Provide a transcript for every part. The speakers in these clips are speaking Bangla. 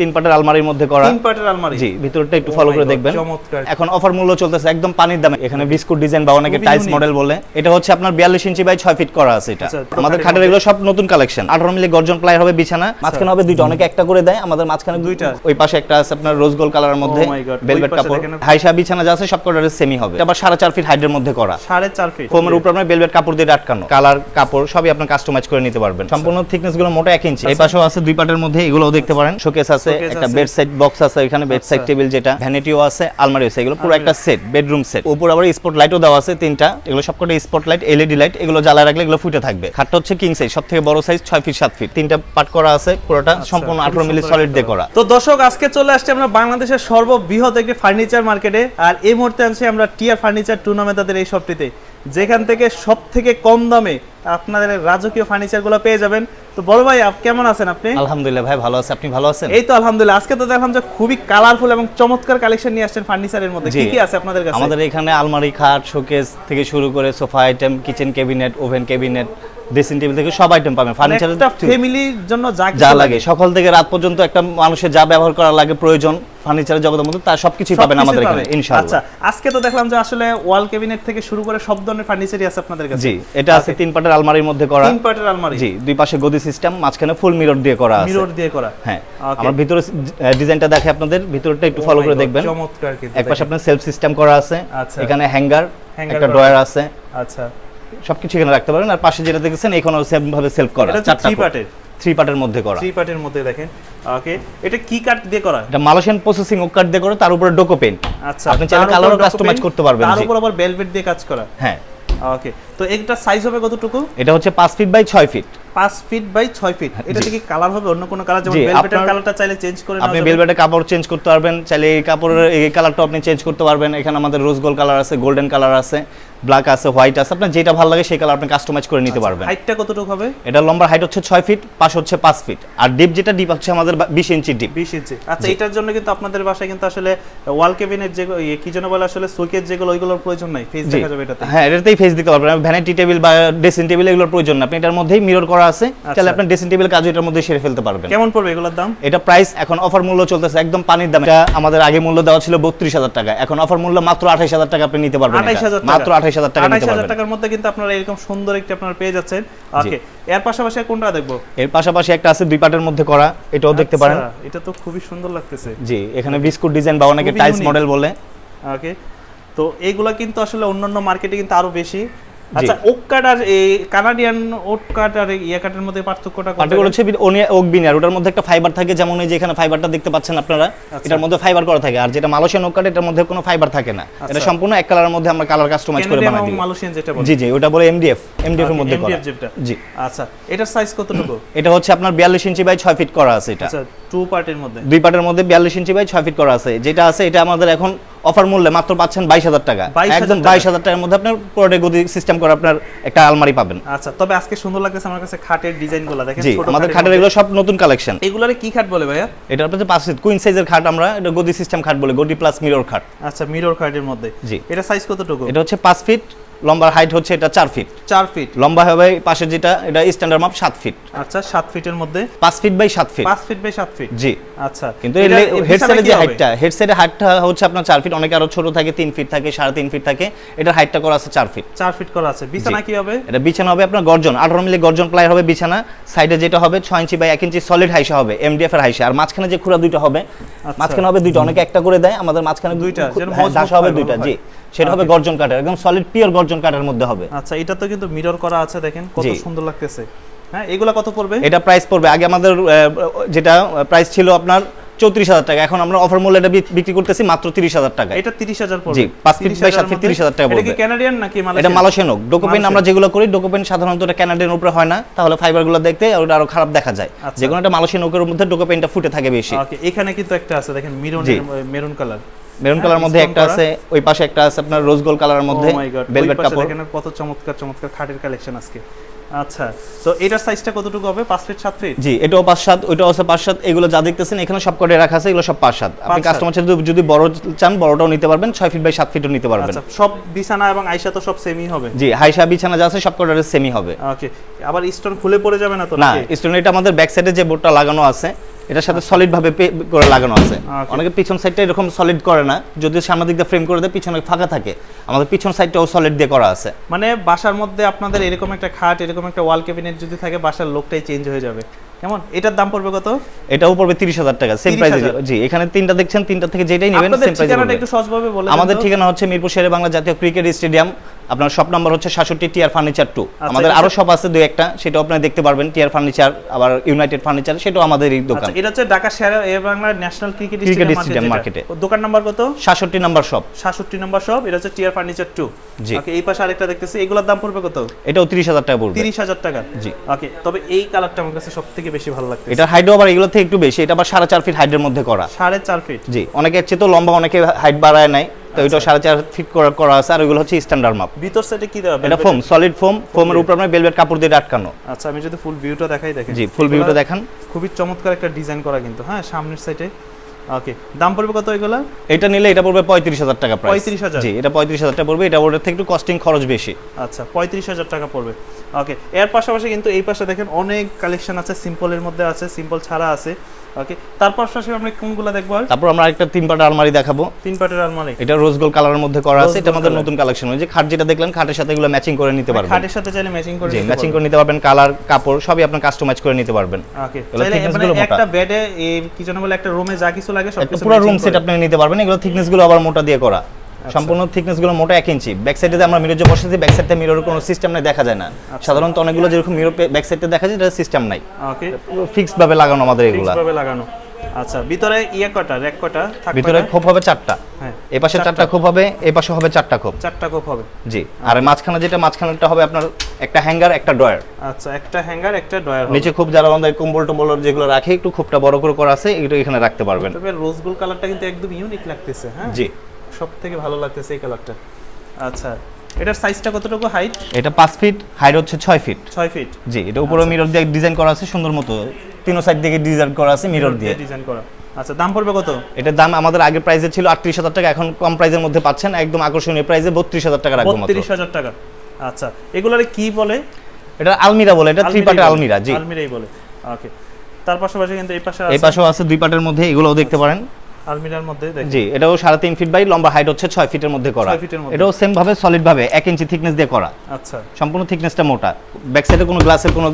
তিন পাটের আলমারির মধ্যে করা। তিন পাটের আলমারি। জি ভিতরটা একটু Oh ফলো করে দেখবেন। চমৎকার। এখন অফার মূল্য চলতেছে একদম পানির দামে। এখানে বিস্কুট ডিজাইন বা অনেকে টাইলস মডেল বলে। এটা হচ্ছে আপনার বিয়াল্লিশ ইঞ্চি বাই ছয় ফিট করা আছে এটা। আচ্ছা, আমাদের খাটের এগুলো সব নতুন কালেকশন আঠারো মিলি গর্জন প্লাই হবে বিছানা। মাঝখানে হবে দুইটা। অনেকে একটা করে দেয়। আমাদের মাঝখানে দুইটা? ওই পাশে একটা আছে আপনার রোজ গোল্ড কালারের মধ্যে। Oh ভেলভেট কাপড়। দেখেন। হাইসা বিছানা যা আছে সব কটার সেমি হবে। এটা আবার ফিট হাইটের মধ্যে করা। ফিট ফোমের উপর আপনার ভেলভেট কাপড় দিয়ে আটকানো। কালার কাপড় সবই আপনার কাস্টমাইজ করে নিতে পারবেন। সম্পূর্ণ থিকনেসগুলো মোটা এক ইঞ্চি এই পাশেও আছে দুই পাটের মধ্যে। এগুলোও দেখতে পারেন। শোকেস আছে Showcase একটা বেড সাইড বক্স আছে এখানে বেড সাইড আচ্ছা। টেবিল যেটা ভ্যানিটিও আছে আলমারি আছে এগুলো পুরো একটা সেট বেডরুম সেট উপর আবার স্পট লাইটও দেওয়া আছে তিনটা এগুলো সবকটা স্পট লাইট এলইডি লাইট এগুলো জ্বালায় রাখলে এগুলো ফুটে থাকবে। খাটটা হচ্ছে কিং সাইজ সব থেকে বড় সাইজ ছয় ফিট সাত ফিট তিনটা পার্ট করা আছে পুরোটা সম্পূর্ণ খুবই আঠারো মিলি সলিড দিয়ে করা তো দর্শক আজকে চলে আসছে আমরা বাংলাদেশের সর্ববৃহৎ একটি ফার্নিচার মার্কেটে আর এই মুহূর্তে আনছি আমরা টিয়ার ফার্নিচার তাদের এই শপটিতে যেখান থেকে সব থেকে কম দামে আপনাদের রাজকীয় ফার্নিচারগুলো পেয়ে যাবেন। তো বড় ভাই কেমন আছেন আপনি? আলহামদুলিল্লাহ ভাই ভালো আছে। আপনি ভালো আছেন? এই তো আলহামদুলিল্লাহ। আজকে তো দেখলাম যে খুবই কালারফুল এবং চমৎকার কালেকশন নিয়ে আসছেন ফার্নিচারের মধ্যে। কি কি আছে আপনাদের কাছে? আমাদের এখানে আলমারি খাট শোকেস থেকে শুরু করে sofa item kitchen cabinet oven cabinet dressing table থেকে সব আইটেম পাবেন মানে ফার্নিচার একটা ফ্যামিলির জন্য যা যা লাগে সকাল থেকে রাত পর্যন্ত একটা মানুষের যা ব্যবহার করা লাগে প্রয়োজন ফার্নিচারের জগতের মধ্যে তার সবকিছুই পাবেন আমাদের এখানে ইনশাআল্লাহ। আচ্ছা আজকে তো দেখলাম যে আসলে ওয়াল ক্যাবিনেট থেকে শুরু করে সব ধরনের ফার্নিচারই আছে আপনাদের কাছে। জি এটা আছে তিন পাটের আলমারির মধ্যে করা। তিন পার্টের আলমারি। জি দুই পাশে গদি সিস্টেম মাঝখানে ফুল মিরর দিয়ে করা আছে। মিরর দিয়ে করা। হ্যাঁ. আমার ভিতরে ডিজাইনটা দেখে আপনাদের ভিতরটা একটু ফলো Oh করে দেখবেন। চমৎকার কিন্তু এক পাশে। আপনার সেলফ সিস্টেম করা আছে আচ্ছা। এখানে হ্যাঙ্গার একটা ড্রয়ার আছে। আচ্ছা। সবকিছু এখানে রাখতে পারেন। আর পাশে যেটা দেখেছেন এখানেও সেম ভাবে সেলফ করা। চারটা পার্টের থ্রি পার্টের মধ্যে করা। থ্রি পার্টের মধ্যে দেখেন। ওকে এটা কি কাট দিয়ে করা? এটা মালয়েশিয়ান প্রসেসিং ও কাট দিয়ে করা তার উপরে ডোকো পেন আচ্ছা আপনি চাইলে কালারও কাস্টমাইজ করতে পারবেন তার উপর আবার ভেলভেট দিয়ে কাজ করা। হ্যাঁ। ওকে তো এটা সাইজ হবে কতটুকু? এটা হচ্ছে পাঁচ ফিট বাই ছয় ফিট পাঁচ ফিট বাই ছয় ফিট এটা কি কালার হবে অন্য কোনো কালার যেমন ভেলভেটের কালারটা চাইলে চেঞ্জ করে আপনি? বেলভেটের কাপড় চেঞ্জ করতে পারবেন। চাইলে এই কাপড়ের এই কালারটা আপনি চেঞ্জ করতে পারবেন। এখানে আমাদের রোজ গোল্ড কালার আছে গোল্ডেন কালার আছে ব্ল্যাক আছে হোয়াইট আছে। আপনার যেটা ভালো লাগে সেই কালার আপনি কাস্টমাইজ করে নিতে পারবেন। হাইটটা কতটুকু হবে? এটা লম্বা হাইট হচ্ছে ছয় ফিট পাশ হচ্ছে পাঁচ ফিট আর ডিপ যেটা ডিপ হচ্ছে আমাদের বিশ ইঞ্চি ডিপ বিশ ইঞ্চি আচ্ছা এটার জন্য কিন্তু আপনাদের বাসায় কিন্তু আসলে ওয়াল কেবিনের যে ইয়ে কি যেন বলে আসলে সুকেজ যেগুলো ওইগুলোর প্রয়োজন নাই। ফেস দেখা যাবে এটাতে। হ্যাঁ এটাতেই ফেস দিতে পারবেন। ভ্যানিটি টেবিল বা ড্রেসিং টেবিল এগুলোর প্রয়োজন না। আপনি এটার মধ্যেই মিরর করা আছে। তাহলে আপনার ড্রেসিং টেবিল কাজও এটার মধ্যে সেরে ফেলতে পারবেন। কেমন পড়বে এগুলোর দাম? এটা প্রাইস এখন অফার মূল্য চলতেছে একদম পানির দাম। এটা আমাদের আগে মূল্য দেওয়া ছিল বত্রিশ হাজার টাকা। এখন অফার মূল্য মাত্র আঠাইশ হাজার টাকা আপনি নিতে পারবেন আঠাইশ মাত্র আঠাইশ হাজার টাকা নিতে হাজার টাকার মধ্যে কিন্তু আপনারা এরকম সুন্দর একটি আপনারা পেয়ে যাচ্ছেন। ওকে এর পাশাপাশি কোনটা দেখব? এর পাশাপাশি একটা আছে দুই পাটের মধ্যে করা। এটাও দেখতে পারেন। আচ্ছা, এটা তো খুবই সুন্দর লাগতেছে। জি এখানে বিস্কুট ডিজাইন বা অনেকে টাইলস মডেল বলে। ওকে তো এইগুলা কিন্তু আসলে অন্যান্য মার্কেটে কিন্তু আরও বেশি। আচ্ছা ওক কাট আর এই কানাডিয়ান ওক কাট আর ইয়া কাটের মধ্যে পার্থক্যটা পার্টিকুলার হচ্ছে ওক বিনিয়ার ওটার মধ্যে একটা ফাইবার থাকে যেমন এই যে এখানে ফাইবারটা দেখতে পাচ্ছেন আপনারা আচ্ছা। এটার মধ্যে ফাইবার করা থাকে আর যেটা মালয়েশিয়ান ওক কাট এটার মধ্যে কোনো ফাইবার থাকে না। এটা সম্পূর্ণ এক কালারের মধ্যে আমরা কালার কাস্টমাইজ করে বানাই দিই মালয়েশিয়ান যেটা বলে। জি জি ওটা বলে এমডিএফ এমডিএফ এর মধ্যে করা। জি। আচ্ছা এটার সাইজ কতটুকু? এটা হচ্ছে আপনার বিয়াল্লিশ ইঞ্চি বাই ছয় ফিট করা আছে এটা। আচ্ছা টু পার্টের মধ্যে। দুই পাটের মধ্যে বিয়াল্লিশ ইঞ্চি বাই ছয় ফিট করা আছে। যেটা আছে এটা আমাদের এখন অফার মূল্যে মাত্র পাচ্ছেন বাইশ হাজার টাকা। একদম বাইশ হাজার টাকার মধ্যে আপনার পুরোটাই গদি সিস্টেম করে আপনার একটা আলমারি পাবেন। আচ্ছা তবে আজকে সুন্দর লাগছে আমার কাছে খাটের ডিজাইনগুলো দেখেন জি আমাদের খাটের এগুলো সব নতুন কালেকশন এগুলোর কি খাট বলে ভাইয়া? এটা আপনাদের পাঁচ ফিট কুইন সাইজের খাট আমরা এটা গদি সিস্টেম খাট বলে গদি প্লাস মিরর খাট। আচ্ছা মিরর খাটের মধ্যে। জি। এটা সাইজ কতটুকু? এটা হচ্ছে পাঁচ ফিট লম্বার হাইট হচ্ছে এটা চার ফিট। চার ফিট। লম্বা হবে পাশে যেটা এটা স্ট্যান্ডার্ড মাপ সাত ফিট। আচ্ছা সাত ফিটের মধ্যে? পাঁচ ফিট বাই সাত ফিট। পাঁচ ফিট বাই সাত ফিট? জি। আচ্ছা। কিন্তু হেডসেটের যে? হাইটটা হেডসেটের হাইটটা হচ্ছে আপনার চার ফিট অনেকে আরও ছোট থাকে তিন ফিট থাকে সাড়ে তিন ফিট থাকে এটার হাইটটা করা আছে চার ফিট। চার ফিট করা আছে। বিছানা কি হবে? এটা বিছানা হবে আপনার গর্জন আঠারো মিলি গর্জন প্লাই হবে বিছানা সাইডে যেটা হবে ছয় ইঞ্চি বাই এক ইঞ্চি সলিড হাইসা হবে এমডিএফ এর হাইসা। আর মাঝখানে যে খুঁড়া দুইটা হবে মাঝখানে হবে দুইটা অনেকে একটা করে দেয় আমাদের মাঝখানে দুইটা, যেন হবে দুইটা জি। সেটা হবে গর্জন কাঠের একদম সলিড পিওর গর্জন কাঠের মধ্যে হবে। আচ্ছা এটা তো কিন্তু মিরর করা আছে দেখেন কত সুন্দর লাগতেছে। হ্যাঁ এগুলা কত পড়বে? এটা প্রাইস পড়বে। আগে আমাদের যেটা প্রাইস ছিল আপনার চৌত্রিশ হাজার টাকা এখন আমরা অফার মূল্যে এটা বিক্রি করতেছি মাত্র তিরিশ হাজার টাকা। এটা তিরিশ হাজার জি, পাঁচ ফিট বাই সাত ফিট, মধ্যে। 30,000 টাকা পড়বে। ক্যানাডিয়ান নাকি এটা মালয়েশিয়ান মালয়েশিয়ান হোক ডোকোপেন আমরা যেগুলো করি ডোকোপেন সাধারণত এটা ক্যানাডিয়ান উপরে হয় না। তাহলে ফাইবারগুলো দেখতে ওটা আরও খারাপ দেখা যায়। আচ্ছা। যে কোনো একটা মালয়েশিয়ান ওকের মধ্যে ডোকোপেনটা ফুটে থাকে বেশি। এখানে কিন্তু একটা আছে দেখেন maroon maroon colour maroon colour মধ্যে একটা আছে ওই পাশে একটা আছে আপনার রোজ গোল্ড কালারের মধ্যে ভেলভেট কাপড়। দেখেন কত চমৎকার চমৎকার খাটের কালেকশন আজকে। আচ্ছা তো এটার সাইজটা কতটুকু হবে? পাঁচ ফিট সাত ফিট জি এটাও পাঁচ সাত ওইটাও আছে পাঁচ সাত। এগুলো যা দেখতেছেন এখানে সব কটে রাখা আছে এগুলো সব পাঁচ সাত। আপনি কাস্টমার যদি যদি বড় চান বড়টাও নিতে পারবেন ছয় ফিট বাই সাত ফিটও নিতে পারবেন। আচ্ছা সব বিছানা এবং আয়সা তো সব সেমই হবে? জি হাইসা বিছানা যা আছে সব কটার সেমি হবে। ওকে আবার স্টোন খুলে পড়ে যাবে না তো না? স্টোন এটা আমাদের ব্যাক সাইডে যে বোর্ডটা লাগানো আছে এটার সাথে সলিড ভাবে পে- করে লাগানো আছে। Okay. অনেকে পিছন সাইডটা এরকম সলিড করে না যদি সামনের দিক ফ্রেম করে দেয় পিছনে ফাঁকা থাকে। আমাদের পিছন সাইডটাও সলিড দিয়ে করা আছে। মানে বাসার মধ্যে আপনাদের এরকম একটা খাট এরকম একটা ওয়াল ক্যাবিনেট যদি থাকে বাসার লোকটাই চেঞ্জ হয়ে যাবে। কেমন? এটার দাম পড়বে কত? এটাও পড়বে তিরিশ হাজার টাকা সেম 30,000 প্রাইসে জি এখানে তিনটা দেখছেন তিনটা থেকে যেটাই নেবেন সেম প্রাইসে ঠিকানাটা একটু সহজভাবে বলে আমাদের ঠিকানা হচ্ছে মিরপুর শেরে বাংলা জাতীয় ক্রিকেট স্টেডিয়াম আপনার শপ নাম্বার হচ্ছে সাতষট্টি টিয়ার ফার্নিচার টু। আমাদের এটা আরও শপ আছে দুই একটা সেটাও আপনি দেখতে পারবেন টিয়ার ফার্নিচার আবার ইউনাইটেড ফার্নিচার সেটাও আমাদের এই দোকান। আচ্ছা এটা হচ্ছে Dhaka Sher e Bangla national cricket stadium মার্কেটে দোকান নাম্বার কত? সাতষট্টি নাম্বার শপ সাতষট্টি নম্বর সব এটা হচ্ছে টিয়ার ফার্নিচার টু। জি। ওকে এই পাশে আরেকটা দেখতেছি এগুলোর দাম পড়বে কত? এটাও তিরিশ হাজার টাকা পড়বে। তিরিশ হাজার টাকা। জি। ওকে তবে এই কালারটা আমার কাছে সব থেকে বেশি ভালো লাগছে এটা হাইট আবার এগুলো থেকে একটু বেশি এটা আবার সাড়ে চার ফিট হাইটের মধ্যে করা। সাড়ে চার ফিট। জি অনেকে চেয়ে তো লম্বা অনেকে হাইট বাড়ায় নাই। তো আচ্ছা। এটা সাড়ে চার ফিট করা করা আছে আর ওইগুলো হচ্ছে স্ট্যান্ডার্ড মাপ ভিতর সাইডে কি দেওয়া? এটা ফোম সলিড ফোম ফোমের উপর আপনার বেলভেট কাপড় দিয়ে আটকানো। আচ্ছা আমি যদি ফুল ভিউটা দেখাই দেখেন। জি ফুল ভিউটা দেখান। খুবই চমৎকার একটা ডিজাইন করা কিন্তু হ্যাঁ সামনের সাইডে ওকে দাম পড়বে কত এগুলা? এটা নিলে এটা পড়বে পঁয়ত্রিশ হাজার টাকা প্রাইস 35,000 জি এটা পঁয়ত্রিশ হাজার টাকা পড়বে এটা ওটার থেকে একটু কস্টিং খরচ বেশি। আচ্ছা পঁয়ত্রিশ হাজার টাকা পড়বে। ওকে এর পাশাপাশি কিন্তু এই পাশে দেখেন অনেক কালেকশন আছে সিম্পলের মধ্যে আছে সিম্পল ছাড়া আছে। ওকে তার পাশাপাশি আমরা কোনগুলো দেখব তারপর আমরা একটা তিন পাটের আলমারি দেখাবো। তিন পাটের আলমারি। এটা রোজ গোল্ড কালারের মধ্যে করা আছে এটা আমাদের নতুন কালেকশন যে খাট যেটা দেখলেন খাটের সাথে এগুলো ম্যাচিং করে নিতে পারবেন। খাটের সাথে চাইলে ম্যাচিং করে নিতে ম্যাচিং করে নিতে পারবেন কালার কাপড় সবই আপনার কাস্টমাইজ করে নিতে পারবেন। ওকে চাইলে মানে একটা বেডে এই বলে একটা রুমে যা কিছু লাগে সব কিছু পুরো রুম সেট আপনি নিতে পারবেন। এগুলো থিকনেসগুলো আবার মোটা দিয়ে করা। সম্পূর্ণ থিকনেসগুলো মোটা এক ইঞ্চি ব্যাক সাইডে আমরা মিরর যে বসেছি ব্যাক সাইডে মিররের কোনো সিস্টেম নাই দেখা যায় না। সাধারণত অনেকগুলো যেরকম মিরর ব্যাক সাইডে দেখা যায় এটা সিস্টেম নাই। ওকে পুরো ফিক্সড ভাবে লাগানো আমাদের এগুলা। ফিক্স ভাবে লাগানো। আচ্ছা ভিতরে ইয়ে কটা র্যাক কটা থাক ভিতরে? খোপ হবে চারটা। হ্যাঁ এই পাশে চারটা। খোপ হবে এই পাশে হবে চারটা খোপ। চারটা কোপ হবে। জি। আর মাঝখানে যেটা মাঝখানেরটা হবে আপনার একটা হ্যাঙ্গার একটা ড্রয়ার আচ্ছা একটা হ্যাঙ্গার একটা ড্রয়ার নিচে খুব যারা আমাদের কম্বল টম্বল যেগুলো রাখে একটু খুবটা বড় করে করা আছে এগুলো এখানে রাখতে পারবেন। তবে রোজ গোল্ড কালারটা কিন্তু একদম ইউনিক লাগতেছে হ্যাঁ? জি। সব থেকে ভালো লাগতেছে এই কালারটা। আচ্ছা এটার সাইজটা কতটুকু? হাইট এটা পাঁচ ফিট হাইট হচ্ছে ছয় ফিট ছয় ফিট জি এটা উপরে মিরর দিয়ে ডিজাইন করা আছে সুন্দর মতো। তিনো সাইড থেকে ডিজাইন করা আছে মিরর দিয়ে। ডিজাইন করা। আচ্ছা দাম পড়বে কত? এটার দাম আমাদের আগের প্রাইসে ছিল আটত্রিশ হাজার টাকা এখন কম প্রাইসের মধ্যে পাচ্ছেন একদম আকর্ষণীয় প্রাইসে বত্রিশ হাজার টাকা রাখব মাত্র। বত্রিশ হাজার টাকা। আচ্ছা এগুলার কি বলে? এটা আলমিরা বলে এটা থ্রি পার্টের আলমিরা জি। আলমিরাই বলে। ওকে তার পাশাপাশি কিন্তু এই পাশে এই পাশেও আছে দুই পার্টের মধ্যে এগুলোও দেখতে পারেন। আলমিরার মধ্যে জি এটাও সাড়ে তিন ফিট বাই লম্বা হাইট হচ্ছে ছয় ফিটের মধ্যে করা। এটাও সেম ভাবে সলিড ভাবে এক ইঞ্চি থিকনেস দিয়ে করা। আচ্ছা। সম্পূর্ণ থিকনেসটা মোটা। ব্যাক সাইডে কোনো গ্লাসের কোনো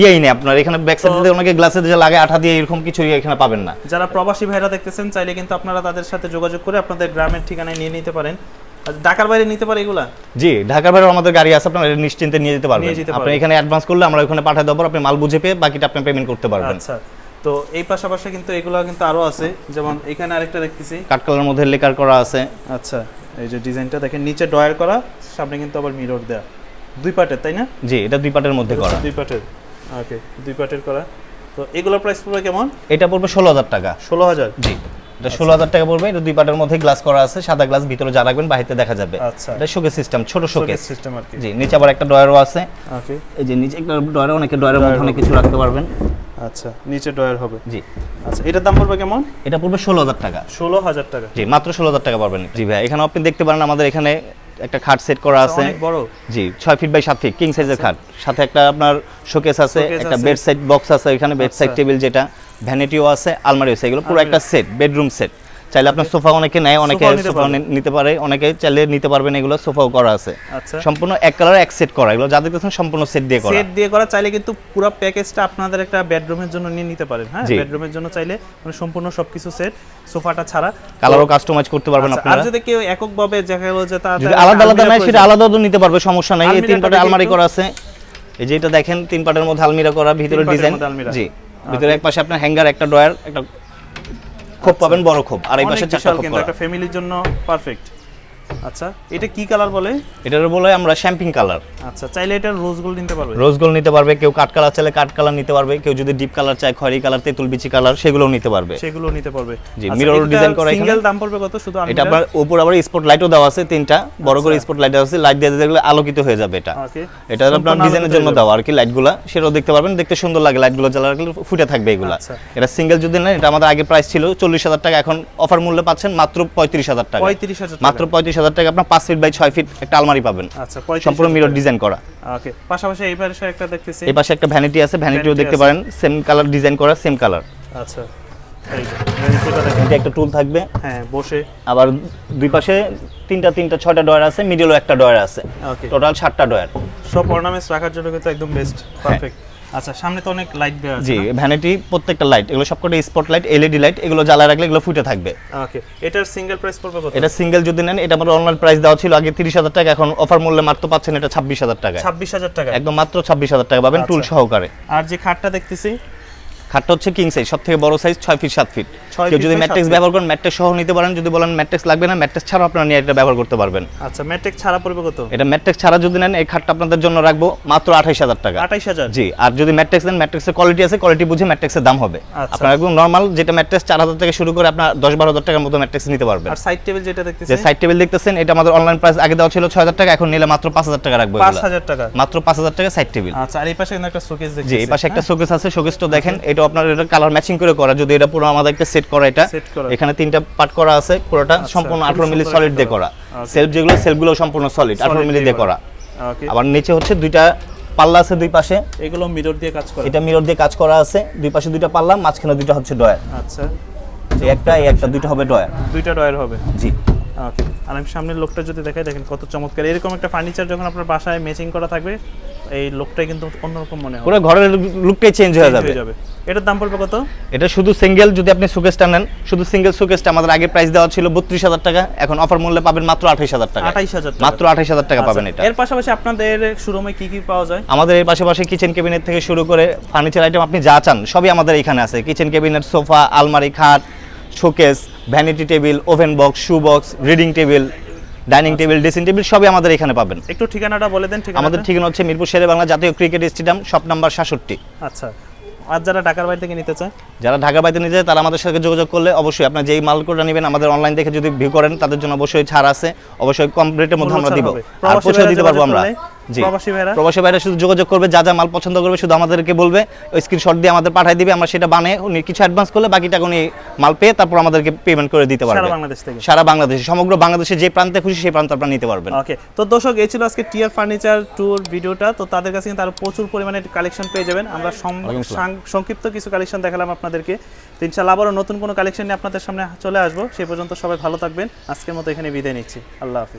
ইয়েই নেই আপনার। এখানে ব্যাক সাইডে অনেকে গ্লাসের যে লাগে আঠা দিয়ে এরকম কিছু এখানে পাবেন না। যারা প্রবাসী ভাইরা দেখতেছেন চাইলে কিন্তু আপনারা তাদের সাথে যোগাযোগ করে আপনাদের গ্রামের ঠিকানায় নিয়ে নিতে পারেন। ঢাকার বাইরে নিতে পারে এগুলা? জি ঢাকার বাইরে আমাদের গাড়ি আছে আপনারা নিশ্চিন্তে নিয়ে যেতে পারবেন। আপনি এখানে অ্যাডভান্স করলে আমরা ওখানে পাঠিয়ে দেবো আপনি মাল বুঝে পেয়ে বাকিটা আপনি পেমেন্ট করতে পারবেন। আচ্ছা। তো এই পাশাপাশি কিন্তু এগুলো কিন্তু আরও আছে। যেমন এখানে আরেকটা দেখতেছি। কাঠকালার মধ্যে লেকার করা আছে। আচ্ছা এই যে ডিজাইনটা দেখেন নিচে ডয়ার করা সামনে কিন্তু আবার মিরর দেয়া। দুই পার্টের তাই না? জি এটা দুই পার্টের মধ্যে করা। দুই পার্টের ওকে দুই পার্টের করা। তো এগুলোর প্রাইস পড়বে কেমন? এটা পড়বে ষোলো হাজার টাকা। ষোলো হাজার? জি এটা ষোলো হাজার টাকা পড়বে। এটা দুই পার্টের মধ্যে গ্লাস করা আছে সাদা গ্লাস ভিতরে যা রাখবেন বাহিতে দেখা যাবে। আচ্ছা। এটা শোকেস সিস্টেম ছোট শোকেস সিস্টেম আর কি। জি নিচে আবার একটা ডয়ারও আছে। ওকে। এই যে নিচে একটা ডয়ারও অনেকে ডয়ারের মধ্যে অনেক কিছু রাখতে পারবেন। আচ্ছা নিচে ডয়ার হবে। জি। আচ্ছা এটার দাম পড়বে কেমন? এটা পড়বে ষোলো হাজার টাকা। ষোলো হাজার টাকা। জি মাত্র ষোলো হাজার টাকা পারবেন জি ভাই এখানে আপনি দেখতে পারেন আমাদের এখানে একটা খাট সেট করা আছে। বড়। জি ছয় ফিট বাই সাত ফিট কিং সাইজের খাট। সাথে একটা আপনার শোকেস আছে একটা বেড সাইড বক্স আছে এখানে বেড সাইড আচ্ছা। টেবিল যেটা ভ্যানিটিও আছে আলমারিও আছে এগুলো পুরো একটা সেট বেডরুম সেট চাইলে আপনার সোফা অনেকে নেয় অনেকে সোফা নিতে পারে অনেকে চাইলে নিতে পারবেন এগুলো সোফাও করা আছে। আচ্ছা। সম্পূর্ণ এক কালার এক সেট করা। এগুলো যা দেখতেছেন সম্পূর্ণ সেট দিয়ে করা। সেট দিয়ে করা চাইলে কিন্তু পুরো প্যাকেজটা আপনাদের একটা বেডরুমের জন্য নিয়ে নিতে পারেন হ্যাঁ। বেডরুমের জন্য চাইলে মানে সম্পূর্ণ সবকিছু সেট সোফাটা ছাড়া। কালারও কাস্টমাইজ করতে পারবেন আচ্ছা, আর আপনারা যদি কেউ এককভাবে দেখা গেল যে যদি আলাদা আলাদা নেয় সেটা আলাদাও নিতে পারবে সমস্যা নাই। এই তিন আলমিরাটা আলমারি করা আছে। এই যে এটা দেখেন তিন পাটের মধ্যে আলমিরা করা ভিতরে ডিজাইন জি। ভিতরে এক পাশে আপনার হ্যাঙ্গার একটা ড্রয়ার একটা খোপ পাবেন বড় খোপ আর এই মাসে চারটা খোপ একটা ফ্যামিলির জন্য পারফেক্ট আচ্ছা এটা কি কালার বলে? এটার বলে আমরা শ্যাম্পিং কালার। আচ্ছা চাইলে এটা রোজ গোল্ড নিতে পারবে। রোজ গোল্ড নিতে পারবে কেউ কাঠ কালার চাইলে কাঠ কালার নিতে পারবে কেউ যদি ডিপ কালার চায় খয়েরি কালার তেঁতুল বিচি কালার সেগুলোও নিতে পারবে। সেগুলো নিতে পারবে। জি, mirror design করা সিঙ্গেল দাম পড়বে কত? শুধু এটা? আপনার উপর আবার স্পট লাইটও দেওয়া আছে তিনটা। বড় করে আচ্ছা। স্পট লাইট আছে লাইট দিয়ে আলোকিত হয়ে যাবে এটা। এটা আপনার ডিজাইনের জন্য দেওয়া আর কি লাইটগুলা সেটাও দেখতে পারবেন দেখতে সুন্দর লাগে লাইটগুলো জ্বালা রাখলে ফুটে থাকবে এগুলা। আচ্ছা। এটা সিঙ্গেল যদি নেন এটা আমাদের আগে প্রাইস ছিল চল্লিশ হাজার টাকা এখন অফার মূল্যে পাচ্ছেন মাত্র পঁয়ত্রিশ হাজার টাকা। পঁয়ত্রিশ হাজার মাত্র পঁয়ত্রিশ হাজার হাজার টাকা আপনার পাঁচ ফিট বাই ছয় ফিট একটা আলমারি পাবেন। আচ্ছা সম্পূর্ণ মিরর ডিজাইন করা। ওকে পাশাপাশি এই পাশে একটা দেখতেছি। এই পাশে একটা ভ্যানিটি আছে ভ্যানিটিও দেখতে পারেন সেম কালার ডিজাইন করা সেম কালার আচ্ছা এটা একটা টুল থাকবে। হ্যাঁ বসে। আবার দুই পাশে তিনটা তিনটা ছয়টা ডয়ার আছে মিডিলও একটা ডয়ার আছে। ওকে। টোটাল সাতটা ডয়ার সব অর্নামেন্টস রাখার জন্য কিন্তু একদম বেস্ট পারফেক্ট আচ্ছা সামনে তো অনেক লাইট দেওয়া আছে জি ভ্যানিটি প্রত্যেকটা লাইট এগুলো সবকটা স্পট লাইট এলইডি লাইট এগুলো জ্বালা রাখলে এগুলো ফুটে থাকবে। ওকে এটার সিঙ্গেল প্রাইস পড়বে কত? এটা সিঙ্গেল যদি নেন এটা আমাদের অনলাইন প্রাইস দেওয়া ছিল আগে তিরিশ হাজার টাকা এখন অফার মূল্যে মাত্র পাচ্ছেন এটা ছাব্বিশ হাজার টাকা। ছাব্বিশ হাজার টাকা। একদম মাত্র ছাব্বিশ হাজার টাকা পাবেন টুল আচ্ছা। সহকারে। আর যে খাটটা দেখতেছি খাটটা হচ্ছে কিং সাইজ সব থেকে বড় সাইজ ছয় ফিট সাত ফিট কেউ যদি ম্যাট্রিক্স ব্যবহার করেন ম্যাট্রিক্স সহ নিতে পারেন যদি বলেন ম্যাট্রিক্স লাগবে না ম্যাট্রিক্স ছাড়াও আপনারা নিয়ে এটা ব্যবহার করতে পারবেন। আচ্ছা ম্যাট্রিক ছাড়া পড়বে কত? এটা ম্যাট্রিক্স ছাড়া যদি নেন এই খাটটা আপনাদের জন্য রাখব মাত্র আঠাইশ হাজার টাকা। আঠাইশ হাজার? জি আর যদি ম্যাট্রিক্স নেন ম্যাট্রিক্সের কোয়ালিটি আছে কোয়ালিটি বুঝে ম্যাট্রিক্সের দাম হবে। আচ্ছা। আপনার একদম নর্মাল যেটা ম্যাট্রিক্স চার হাজার থেকে শুরু করে আপনার দশ বারো হাজার টাকার মতো ম্যাট্রিক্স নিতে পারবেন। আর সাইড টেবিল যেটা যে সাইড টেবিল দেখতেছেন এটা আমাদের অনলাইন প্রাইস আগে দেওয়া ছিল ছয় হাজার টাকা এখন নিলে মাত্র পাঁচ হাজার টাকা রাখব পাঁচ। হাজার টাকা। মাত্র পাঁচ হাজার টাকা সাইড টেবিল আচ্ছা আর এই পাশে একটা শোকেস জি এই পাশে একটা শোকেস আছে শোকেসটা দেখেন এটা আপনার এটা কালার ম্যাচিং করে করা। যদি এটা পুরো আমাদের একটা সেট করা এটা এখানে তিনটা পার্ট করা আছে পুরোটা আচ্ছা, সম্পূর্ণ খুব আঠারো মিলি সলিড দিয়ে করা। সেলফ যেগুলো সেলফগুলো সম্পূর্ণ সলিড আঠারো Solid মিলি দিয়ে করা। ওকে আবার নিচে হচ্ছে দুইটা পাল্লা আছে দুই পাশে। এগুলো মিরর দিয়ে কাজ করে। এটা মিরর দিয়ে কাজ করা আছে দুই পাশে দুইটা পাল্লা মাঝখানে দুইটা হচ্ছে ডয়ার আচ্ছা। এই একটা এই একটা দুইটা হবে ডয়ার দুইটা ডয়ার হবে। জি। ওকে আর আমি সামনের লোকটা যদি দেখাই দেখেন কত চমৎকার। এরকম একটা ফার্নিচার যখন আপনার বাসায় ম্যাচিং করা থাকবে এই লোকটাই কিন্তু অন্যরকম মনে হবে। পুরো ঘরের লুকটাই চেঞ্জ হয়ে হয়ে যাবে। এটার দাম পড়বে কত? এটা শুধু সিঙ্গেল যদি আপনি সুকেসটা নেন শুধু সিঙ্গেল সুকেসটা আমাদের আগে প্রাইস দেওয়া ছিল বত্রিশ হাজার টাকা এখন অফার মূল্যে পাবেন মাত্র আঠাইশ হাজার টাকা। আঠাইশ হাজার মাত্র আঠাইশ হাজার টাকা পাবেন এটা। এর পাশাপাশি আপনাদের শোরুমে কি কি পাওয়া যায়? আমাদের এই পাশাপাশি কিচেন ক্যাবিনেট থেকে শুরু করে ফার্নিচার আইটেম আপনি যা চান সবই আমাদের এখানে আছে। কিচেন ক্যাবিনেট সোফা আলমারি খাট showcase vanity table oven box shoe box reading table dining table dressing table সবই আমাদের এখানে পাবেন। একটু ঠিকানাটা বলে দেন আমাদের ঠিকানা হচ্ছে মিরপুর শেরে বাংলা জাতীয় ক্রিকেট স্টেডিয়াম শপ নাম্বার সাতষট্টি। আচ্ছা। আর যারা ঢাকার বাইরে থেকে নিতে চায়? যারা ঢাকার বাইরে নিতে চায় তারা আমাদের সাথে যোগাযোগ করলে অবশ্যই আপনার যেই মালগুলো নেবেন আমাদের অনলাইন দেখে যদি ভিউ করেন তাদের জন্য অবশ্যই ছাড় আছে অবশ্যই কম রেটের মধ্যে আমরা দিব। আর পৌঁছে দিতে পারব আমরা। প্রবাসী ভাইরা? প্রবাসী ভাইরা শুধু যোগাযোগ করবে যা যা মাল পছন্দ করবে শুধু আমাদেরকে বলবে ওই স্ক্রিনশট দিয়ে আমাদের পাঠিয়ে দিবে আমরা সেটা বানিয়ে উনি কিছু অ্যাডভান্স করলে বাকি টাকা উনি মাল পেয়ে তারপর আমাদেরকে পেমেন্ট করে দিতে সারা বাংলাদেশ থেকে? সারা বাংলাদেশে সমগ্র বাংলাদেশে যে প্রান্তে খুশি সেই প্রান্তে আপনারা নিতে পারবেন। ওকে তো দর্শক এই ছিল আজকে টিয়ার ফার্নিচার ট্যুর ভিডিওটা তো তাদের কাছে কিন্তু আরও প্রচুর পরিমাণে কালেকশন পেয়ে যাবেন। আমরা। সাং- সংক্ষিপ্ত কিছু কালেকশন দেখালাম আপনাদেরকে। তো আবারও নতুন কোনো কালেকশন নিয়ে আপনাদের সামনে চলে আসব। সেই পর্যন্ত সবাই ভালো থাকবেন। আজকের মতো এখানে বিদায় নিচ্ছি। আল্লাহ হাফিজ।